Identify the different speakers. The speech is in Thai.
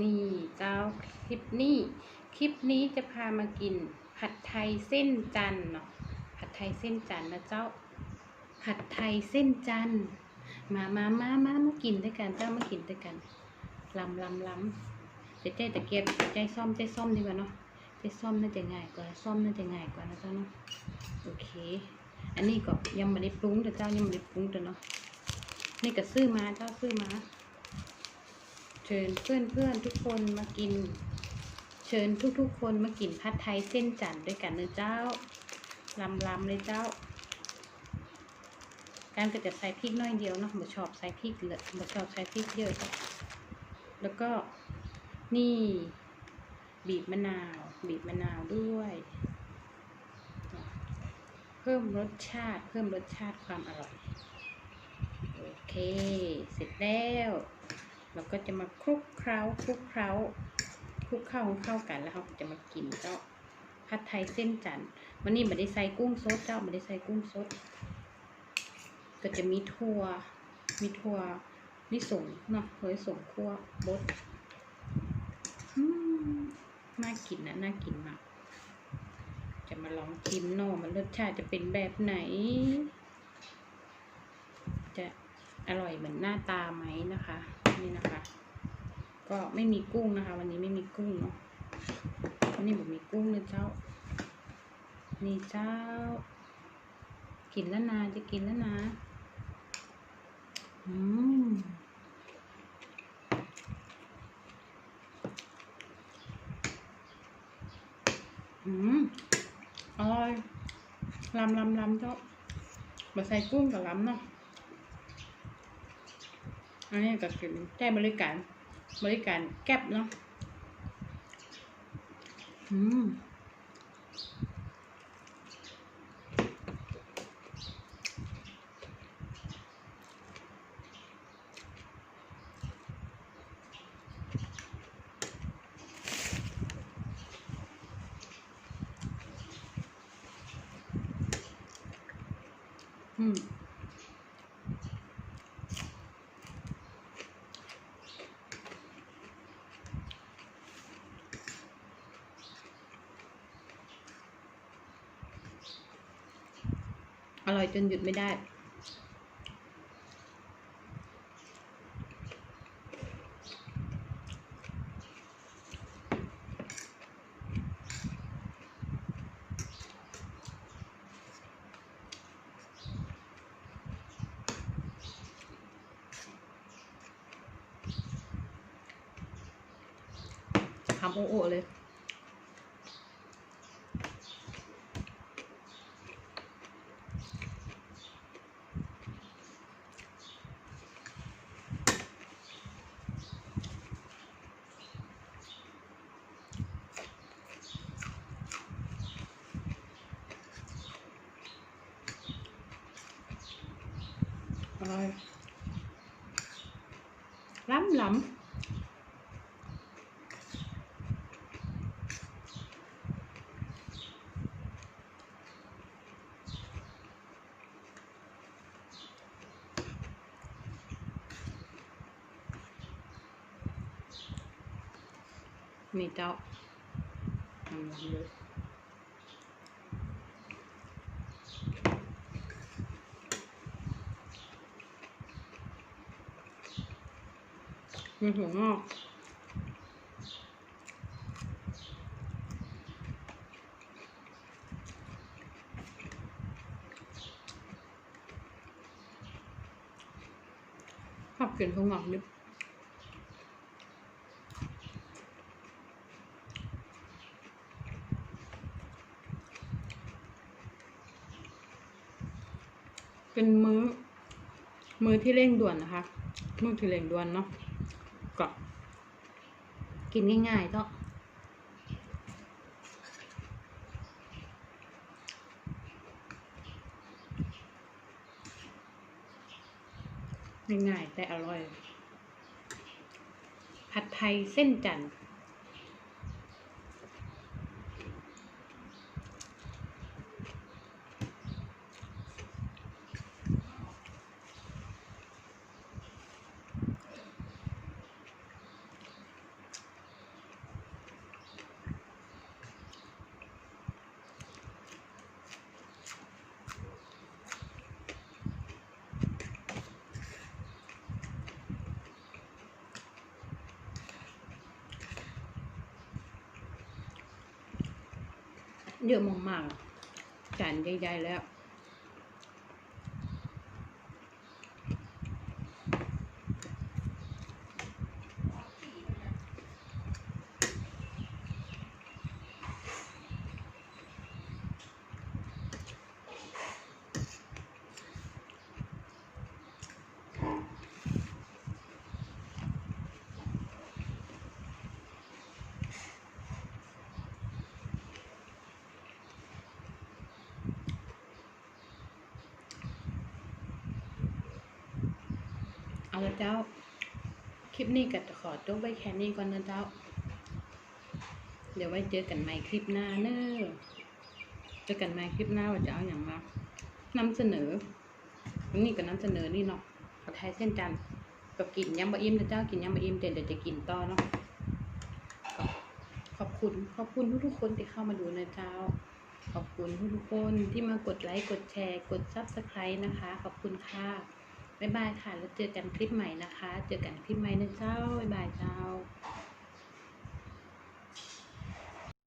Speaker 1: นี่เจ้าคลิปนี้ คลิปนี้จะพามากิน ผัดไทยเส้นจันเนาะผัดไทยเส้นจันนะเจ้า ผัดไทยเส้นจันมามามามามากินด้วยกันเจ้ามากินด้วยกันลำลำลำเจ๊เจ๊ตะเกียบใจซ่อมใจซ่อมดีกว่าเนาะใจซ่อมน่าจะง่ายกว่าซ่อมน่าจะง่ายกว่านะเจ้าเนาะโอเค อันนี้ก็ยังไม่ได้ปรุงแต่เจ้ายังไม่ได้ปรุงแต่เนาะนี่ก็ซื้อมาเจ้าซื้อมา เชิญเพื่อนเพื่อนทุกคนมากิน เชิญทุกๆ คนมากินผัดไทยเส้นจันทร์ด้วยกันนะเจ้าลำลำเลยเจ้า การก็จะใส่พริกน้อยเดียวเนาะบ่ชอบใส่พริกเลยบ่ชอบใส่พริกเยอะแล้วก็นี่บีบมะนาว บีบมะนาวด้วย เพิ่มรสชาติ เพิ่มรสชาติความอร่อย โอเค เสร็จแล้ว เราก็จะมาคลุกเคล้าคลุกเคล้าคลุกเข้าเข้ากันแล้วเราจะมากินเจ้าผัดไทยเส้นจันทร์วันนี้ไม่ได้ใส่กุ้งสดเจ้าไม่ได้ใส่กุ้งสดก็จะมีถั่วมีถั่วลิสงเนาะถั่วลิสงคั่วบดน่ากินนะน่ากินมาก จะมาลองชิมเนาะมันรสชาติจะเป็นแบบไหน จะอร่อยเหมือนหน้าตาไหมนะคะ นี่นะคะ ก็ไม่มีกุ้งนะคะ วันนี้ไม่มีกุ้งเนาะวันนี้ผมมีกุ้งเลยเจ้า นี่เจ้า กินแล้วนะจะกินแล้วนะ อืมอืมอร่อยลำลำลำเจ้ามาใส่กุ้งกับลำเนาะ อันนี้ก็คือได้บริการ บริการแก็บเนาะอืม อืม อ ร่อยจนหยุดไม่ได้จะคำโอ้โอเลย อร่อยล้ำล้ำนี่เจ้าทำล้ำเลย มีถั่วงอกชอบกินถั่วงอกนิดเป็นมื้อ มือที่เร่งด่วนนะคะ มือที่เร่งด่วนเนาะ กินง่ายๆก็ง่ายๆแต่อร่อย ผัดไทยเส้นจันทร์ เยอะมากๆจานใหญ่ๆแล้ว เอาละเจ้า คลิปนี้ก็จะขอจบไว้แค่นี้ก่อนนะเจ้า เดี๋ยวไว้เจอกันใหม่คลิปหน้าเนอะเจอกันใหม่คลิปหน้าว่าจะเอาอย่างมานำเสนอนนี้ก็นำเสนอนี่เนาะผัดไทยเส้นจันทร์กับกินยำบะอิ่มนะเจ้ากินยำบะอิ่มเดี๋ยวเดี๋ยวจะกินต่อเนาะขอบคุณขอบคุณทุกๆคนที่เข้ามาดูนะเจ้า ขอบคุณทุกๆคนที่มากดไลค์กดแชร์ กดซับสไครต์นะคะ ขอบคุณค่ะ บ๊ายบายค่ะ แล้วเจอกันคลิปใหม่นะคะ เจอกันคลิปใหม่นะเจ้าบ๊ายบายเจ้า